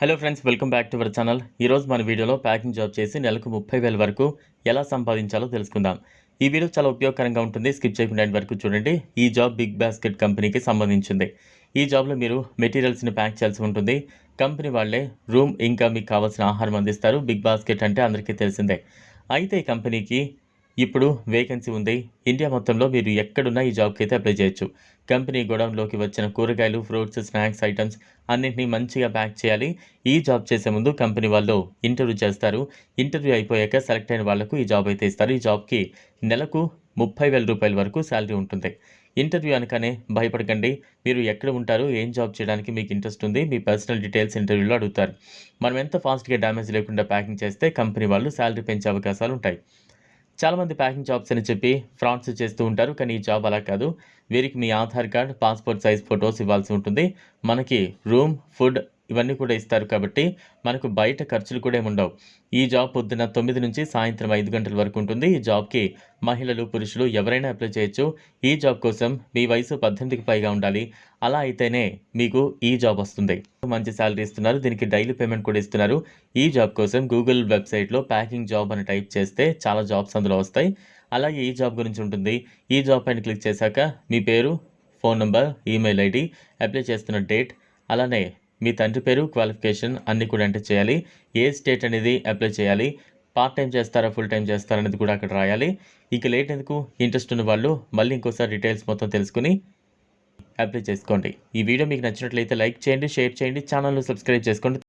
Hello friends welcome back to our channel ఈరోజు మన వీడియోలో ప్యాకింగ్ జాబ్ చేసి నెలకు ముప్పై వేల వరకు ఎలా సంపాదించాలో తెలుసుకుందాం. ఈ వీడియో చాలా ఉపయోగకరంగా ఉంటుంది. స్కిప్ చేయకుండా వరకు చూడండి. ఈ జాబ్ బిగ్ బాస్కెట్ కంపెనీకి సంబంధించింది. ఈ జాబ్లో మీరు మెటీరియల్స్ని ప్యాక్ చేయాల్సి ఉంటుంది. కంపెనీ వాళ్ళే రూమ్ ఇంకా మీకు కావాల్సిన ఆహారం అందిస్తారు. బిగ్ బాస్కెట్ అంటే అందరికీ తెలిసిందే. అయితే ఈ కంపెనీకి ఇప్పుడు వేకెన్సీ ఉంది. ఇండియా మొత్తంలో మీరు ఎక్కడున్నా ఈ జాబ్కి అయితే అప్లై చేయొచ్చు. కంపెనీ గోడౌన్లోకి వచ్చిన కూరగాయలు ఫ్రూట్స్ స్నాక్స్ ఐటమ్స్ అన్నింటినీ మంచిగా ప్యాక్ చేయాలి. ఈ జాబ్ చేసే ముందు కంపెనీ వాళ్ళు ఇంటర్వ్యూ చేస్తారు. ఇంటర్వ్యూ అయిపోయాక సెలెక్ట్ అయిన వాళ్ళకు ఈ జాబ్ అయితే ఇస్తారు. ఈ జాబ్కి నెలకు ముప్పై వేల రూపాయల వరకు శాలరీ ఉంటుంది. ఇంటర్వ్యూ అనగానే భయపడకండి. మీరు ఎక్కడ ఉంటారు ఏం జాబ్ చేయడానికి మీకు ఇంట్రెస్ట్ ఉంది మీ పర్సనల్ డీటెయిల్స్ ఇంటర్వ్యూలో అడుగుతారు. మనం ఎంత ఫాస్ట్గా డ్యామేజ్ లేకుండా ప్యాకింగ్ చేస్తే కంపెనీ వాళ్ళు శాలరీ పెంచే అవకాశాలు ఉంటాయి. చాలామంది ప్యాకింగ్ జాబ్స్ అని చెప్పి ఫ్రాడ్స్ చేస్తూ ఉంటారు కానీ ఈ జాబ్ అలా కాదు. వీరికి మీ Aadhaar card passport size photos ఇవ్వాల్సి ఉంటుంది. మనకి రూమ్ ఫుడ్ ఇవన్నీ కూడా ఇస్తారు కాబట్టి మనకు బయట ఖర్చులు కూడా ఏమి ఉండవు ఈ జాబ్ పొద్దున తొమ్మిది నుంచి సాయంత్రం ఐదు గంటల వరకు ఉంటుంది. ఈ జాబ్కి మహిళలు పురుషులు ఎవరైనా అప్లై చేయొచ్చు. ఈ జాబ్ కోసం మీ వయసు పద్దెనిమిదికి పైగా ఉండాలి. అలా అయితేనే మీకు ఈ జాబ్ వస్తుంది. మంచి శాలరీ ఇస్తున్నారు. దీనికి డైలీ పేమెంట్ కూడా ఇస్తున్నారు. ఈ జాబ్ కోసం గూగుల్ వెబ్సైట్లో ప్యాకింగ్ జాబ్ అని టైప్ చేస్తే చాలా జాబ్స్ అందులో వస్తాయి. అలాగే ఈ జాబ్ గురించి ఉంటుంది. ఈ జాబ్ పైన క్లిక్ చేశాక మీ పేరు phone number email ID apply చేస్తున్న డేట్ అలానే మీ తండ్రి పేరు క్వాలిఫికేషన్ అన్నీ కూడా ఎంటర్ చేయాలి. ఏ స్టేట్ అనేది అప్లై చేయాలి. పార్ట్ టైం చేస్తారా ఫుల్ టైం చేస్తారా అనేది కూడా అక్కడ రాయాలి. ఇక లేట్ ఎందుకు? ఇంట్రెస్ట్ ఉన్న వాళ్ళు మళ్ళీ ఇంకోసారి డీటెయిల్స్ మొత్తం తెలుసుకుని అప్లై చేసుకోండి. ఈ వీడియో మీకు నచ్చినట్లయితే లైక్ చేయండి షేర్ చేయండి ఛానల్ను సబ్స్క్రైబ్ చేసుకోండి.